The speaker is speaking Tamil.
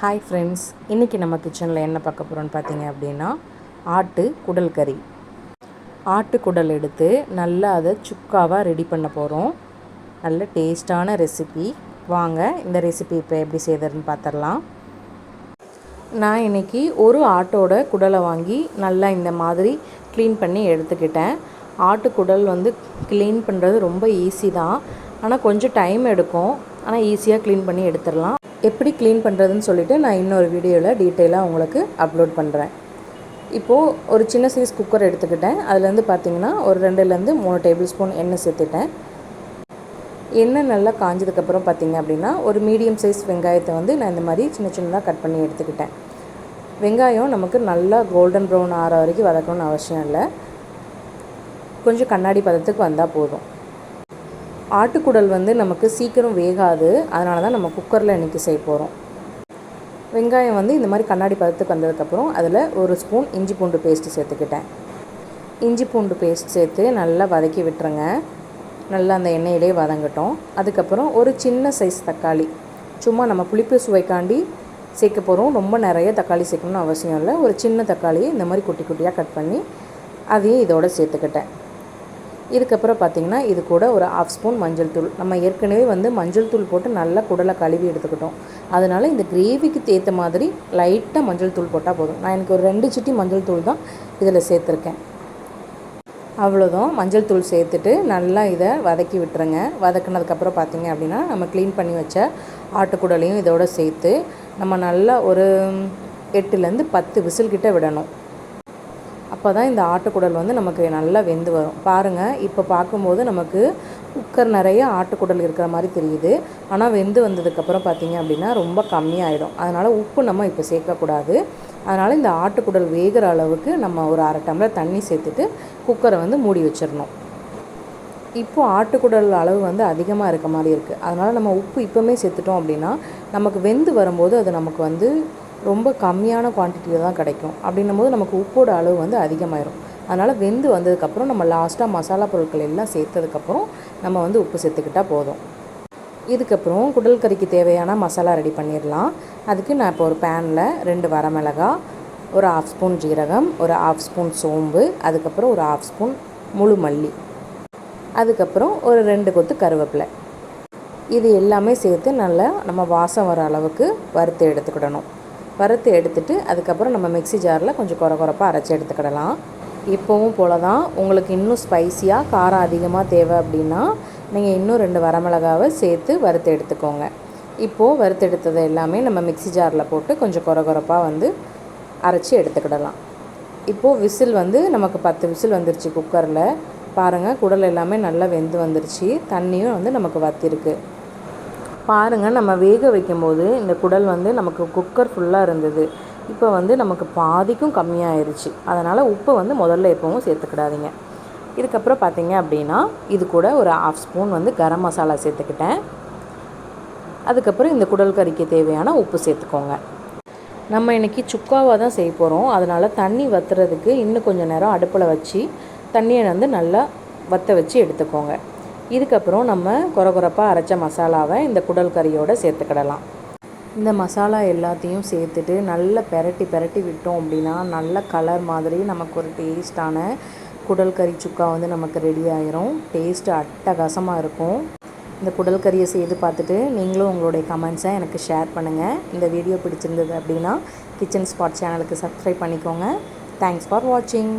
ஹாய் ஃப்ரெண்ட்ஸ் இன்றைக்கி நம்ம கிச்சனில் என்ன பார்க்க போகிறோன்னு பார்த்தீங்க அப்படின்னா ஆட்டு குடல் கறி. ஆட்டு குடல் எடுத்து நல்லா அதை சுக்காவாக ரெடி பண்ண போகிறோம் நல்ல டேஸ்டான ரெசிபி வாங்க இந்த ரெசிபி இப்போ எப்படி செய்கிறதுன்னு பார்த்துடலாம். நான் இன்றைக்கி ஒரு ஆட்டோட குடலை வாங்கி நல்லா இந்த மாதிரி க்ளீன் பண்ணி எடுத்துக்கிட்டேன். ஆட்டு குடல் வந்து க்ளீன் பண்ணுறது ரொம்ப ஈஸி தான். ஆனால் கொஞ்சம் டைம் எடுக்கும். ஆனால் ஈஸியாக க்ளீன் பண்ணி எடுத்துடலாம். எப்படி க்ளீன் பண்ணுறதுன்னு சொல்லிவிட்டு நான் இன்னொரு வீடியோவில் டீட்டெயிலாக உங்களுக்கு அப்லோட் பண்ணுறேன் இப்போது ஒரு சின்ன சைஸ் குக்கர் எடுத்துக்கிட்டேன். அதுலேருந்து பார்த்தீங்கன்னா ஒரு ரெண்டுலேருந்து மூணு டேபிள் ஸ்பூன் எண்ணெய் சேர்த்துட்டேன். எண்ணெய் நல்லா காஞ்சதுக்கப்புறம் பார்த்தீங்க அப்படின்னா ஒரு மீடியம் சைஸ் வெங்காயத்தை வந்து நான் இந்த மாதிரி சின்ன சின்னதாக கட் பண்ணி எடுத்துக்கிட்டேன். வெங்காயம் நமக்கு நல்லா கோல்டன் ப்ரௌன் ஆற வரைக்கும் வதக்கணும்னு அவசியம் இல்லை. கொஞ்சம் கண்ணாடி பதத்துக்கு வந்தால் போதும். ஆட்டுக்குடல் வந்து நமக்கு சீக்கிரம் வேகாது. அதனால தான் நம்ம குக்கரில் இன்றைக்கி செய்ய போகிறோம் வெங்காயம் வந்து இந்த மாதிரி கண்ணாடி பதத்துக்கு வந்ததுக்கப்புறம் அதில் ஒரு ஸ்பூன் இஞ்சி பூண்டு பேஸ்ட்டு சேர்த்துக்கிட்டேன். இஞ்சி பூண்டு பேஸ்ட் சேர்த்து நல்லா வதக்கி விட்டுருங்க. நல்லா அந்த எண்ணெயிலே வதங்கட்டும். அதுக்கப்புறம் ஒரு சின்ன சைஸ் தக்காளி. சும்மா நம்ம புளிப்பு சுவைக்காண்டி சேர்க்க போகிறோம் ரொம்ப நிறைய தக்காளி சேர்க்கணும்னு அவசியம் இல்லை. ஒரு சின்ன தக்காளியை இந்த மாதிரி குட்டி குட்டியாக கட் பண்ணி அதையும் இதோடு சேர்த்துக்கிட்டேன். இதுக்கப்புறம் பார்த்திங்கன்னா இது கூட ஒரு ஆஃப் ஸ்பூன் மஞ்சள் தூள். நம்ம ஏற்கனவே வந்து மஞ்சள் தூள் போட்டு நல்லா குடலை கழுவி எடுத்துக்கிட்டோம். அதனால் இந்த கிரேவிக்கு ஏற்ற மாதிரி லைட்டாக மஞ்சள் தூள் போட்டால் போதும். நான் எனக்கு ஒரு ரெண்டு சிட்டி மஞ்சள் தூள் தான் இதில் சேர்த்துருக்கேன். அவ்வளோதான் மஞ்சள் தூள் சேர்த்துட்டு நல்லா இதை வதக்கி விட்டுருங்க. வதக்குனதுக்கப்புறம் பார்த்திங்க அப்படின்னா நம்ம க்ளீன் பண்ணி வச்ச ஆட்டுக்குடலையும் இதோட சேர்த்து நம்ம நல்லா ஒரு எட்டுலேருந்து பத்து விசில் கிட்ட விடணும். அப்போ தான் இந்த ஆட்டுக்குடல் வந்து நமக்கு நல்லா வெந்து வரும். பாருங்கள் இப்போ பார்க்கும்போது நமக்கு குக்கர் நிறைய ஆட்டுக்குடல் இருக்கிற மாதிரி தெரியுது. ஆனால் வெந்து வந்ததுக்கப்புறம் பார்த்திங்க அப்படின்னா ரொம்ப கம்மியாயிடும். அதனால் உப்பு நம்ம இப்போ சேர்க்கக்கூடாது. அதனால் இந்த ஆட்டுக்குடல் வேகிற அளவுக்கு நம்ம ஒரு அரை டம்ளர் தண்ணி சேர்த்துட்டு குக்கரை வந்து மூடி வச்சிடணும். இப்போது ஆட்டுக்குடல் அளவு வந்து அதிகமாக இருக்க மாதிரி இருக்குது அதனால் நம்ம உப்பு இப்போவுமே சேர்த்துட்டோம் அப்படின்னா நமக்கு வெந்து வரும்போது அது நமக்கு வந்து ரொம்ப கம்மியான குவான்டிட்டியில் தான் கிடைக்கும். அப்படின்னும் போது நமக்கு உப்போட அளவு வந்து அதிகமாயிரும். அதனால் வெந்து வந்ததுக்கப்புறம் நம்ம லாஸ்ட்டாக மசாலா பொருட்கள் எல்லாம் சேர்த்ததுக்கப்புறம் நம்ம வந்து உப்பு சேர்த்துக்கிட்டால் போதும். இதுக்கப்புறம் குடல் கறிக்கு தேவையான மசாலா ரெடி பண்ணிடலாம். அதுக்கு நான் இப்போ ஒரு பேனில் ரெண்டு வரமிளகா ஒரு ஆஃப் ஸ்பூன் ஜீரகம் ஒரு ஆஃப் ஸ்பூன் சோம்பு அதுக்கப்புறம் ஒரு ஆஃப் ஸ்பூன் முழு மல்லி. அதுக்கப்புறம் ஒரு ரெண்டு கொத்து கருவேப்பிலை. இது எல்லாமே சேர்த்து நல்லா நம்ம வாசம் வர அளவுக்கு வறுத்து எடுத்துக்கிடணும். வறுத்து எடுத்துட்டு அதுக்கப்புறம் நம்ம மிக்சி ஜாரில் கொஞ்சம் குறை குறைப்பாக அரைச்சி எடுத்துக்கிடலாம். இப்போவும் போல தான் உங்களுக்கு இன்னும் ஸ்பைஸியாக காரம் அதிகமாக தேவை அப்படின்னா நீங்கள் இன்னும் ரெண்டு வரமிளகாவை சேர்த்து வறுத்து எடுத்துக்கோங்க. இப்போது வறுத்து எடுத்ததை எல்லாமே நம்ம மிக்சி ஜாரில் போட்டு கொஞ்சம் குறை குறைப்பாக வந்து அரைச்சி எடுத்துக்கிடலாம். இப்போது விசில் வந்து நமக்கு பத்து விசில் வந்துருச்சு குக்கரில் பாருங்கள் குடல் எல்லாமே நல்லா வெந்து வந்துருச்சு. தண்ணியும் வந்து நமக்கு வத்திருக்கு. பாருங்கள் நம்ம வேக வைக்கும்போது இந்த குடல் வந்து நமக்கு குக்கர் ஃபுல்லாக இருந்தது. இப்போ வந்து நமக்கு பாதிக்கும் கம்மியாயிருச்சு. அதனால் உப்பு வந்து முதல்ல எப்பவும் சேர்த்துக்கிடாதீங்க. இதுக்கப்புறம் பார்த்தீங்க அப்படின்னா இது கூட ஒரு ஆஃப் ஸ்பூன் வந்து கரம் மசாலா சேர்த்துக்கிட்டேன். அதுக்கப்புறம் இந்த குடல் கறிக்கு தேவையான உப்பு சேர்த்துக்கோங்க. நம்ம இன்றைக்கி சுக்காவாக தான் செய்ய போகிறோம் அதனால் தண்ணி வத்துறதுக்கு இன்னும் கொஞ்சம் நேரம் அடுப்பில் வச்சு தண்ணியை வந்து நல்லா வற்ற வச்சு எடுத்துக்கோங்க. இதுக்கப்புறம் நம்ம குறகுறப்பாக அரைச்ச மசாலாவை இந்த குடல் கறியோடு சேர்த்துக்கிடலாம். இந்த மசாலா எல்லாத்தையும் சேர்த்துட்டு நல்லா பெரட்டி பெரட்டி விட்டோம் அப்படின்னா நல்ல கலர் மாதிரி நமக்கு ஒரு டேஸ்டான குடல் கறி சுக்கா வந்து நமக்கு ரெடி ஆயிரும். டேஸ்ட்டு அட்டகாசமாக இருக்கும். இந்த குடல் கறியை செய்து பார்த்துட்டு நீங்களும் உங்களுடைய கமெண்ட்ஸை எனக்கு ஷேர் பண்ணுங்கள் இந்த வீடியோ பிடிச்சிருந்தது அப்படின்னா கிச்சன் ஸ்பாட் சேனலுக்கு சப்ஸ்கிரைப் பண்ணிக்கோங்க. தேங்க்ஸ் ஃபார் வாட்சிங்